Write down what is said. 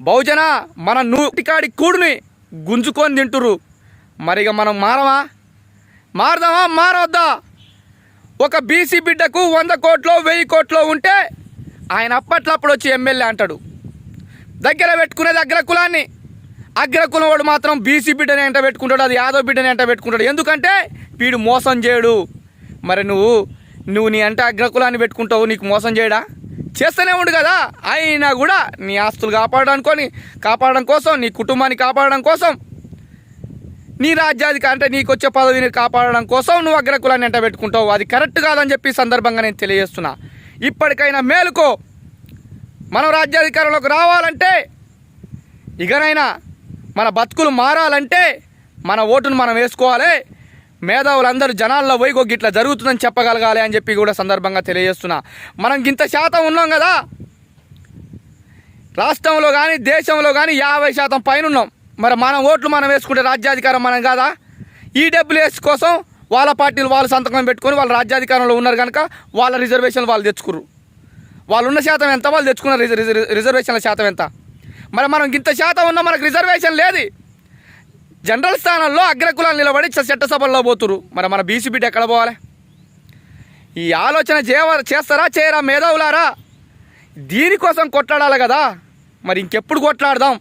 బహుజన మన నూటికాడి కూడుని గుంజుకొని తింటురు మరిగా మనం మారమా? మారదామా? మారవద్దా? ఒక బీసీ బిడ్డకు వంద కోట్లో వెయ్యి కోట్లో ఉంటే ఆయన అప్పట్లప్పుడు వచ్చి ఎమ్మెల్యే అంటాడు. దగ్గర పెట్టుకునేది అగ్రకులాన్ని అగ్రకులం వాడు మాత్రం బీసీ బిడ్డని ఎంట పెట్టుకుంటాడు అది యాదవ్ బిడ్డని ఎంట పెట్టుకుంటాడు. ఎందుకంటే వీడు మోసం చేయడు. మరి నువ్వు నువ్వు నీ అంటే అగ్రకులాన్ని పెట్టుకుంటావు నీకు మోసం చేయడా? చేస్తూనే ఉండు కదా. అయినా కూడా నీ ఆస్తులు కాపాడనుకొని కాపాడడం కోసం నీ కుటుంబాన్ని కాపాడడం కోసం నీ రాజ్యాధికారి అంటే నీకు వచ్చే పదవిని కాపాడడం కోసం నువ్వు అగ్రకులాన్ని ఎంట పెట్టుకుంటావు. అది కరెక్ట్ కాదని చెప్పి సందర్భంగా నేను తెలియజేస్తున్నా. ఇప్పటికైనా మేలుకో. మనం రాజ్యాధికారంలోకి రావాలంటే ఇకనైనా మన బతుకులు మారాలంటే మన ఓటును మనం వేసుకోవాలి. మేధావులందరూ జనాల్లో పోయి ఒక ఇట్లా జరుగుతుందని చెప్పగలగాలి అని చెప్పి కూడా సందర్భంగా తెలియజేస్తున్నా. మనం ఇంత శాతం ఉన్నాం కదా? రాష్ట్రంలో కానీ దేశంలో కానీ యాభై శాతం పైన ఉన్నాం మరి మనం ఓట్లు మనం వేసుకుంటే రాజ్యాధికారం మనం కాదా? ఈడబ్ల్యూఎస్ కోసం వాళ్ళ పార్టీలు వాళ్ళు సంతకం పెట్టుకొని వాళ్ళు రాజ్యాధికారంలో ఉన్నారు కనుక వాళ్ళ రిజర్వేషన్లు వాళ్ళు తెచ్చుకురు వాళ్ళు ఉన్న శాతం ఎంత? వాళ్ళు తెచ్చుకున్న రిజర్వేషన్ల శాతం ఎంత? మరి మనం ఇంత శాతం ఉన్నా మనకు రిజర్వేషన్ లేదు. జనరల్ స్థానంలో అగ్రకులాలు నిలబడి చట్టసభల్లో పోతురు మరి మన బీసీ బిడ్డ ఎక్కడ పోవాలి? ఈ ఆలోచన చేయ చేస్తారా చేయరా మేధావులారా? దీనికోసం కొట్లాడాలి కదా. మరి ఇంకెప్పుడు కొట్లాడదాం?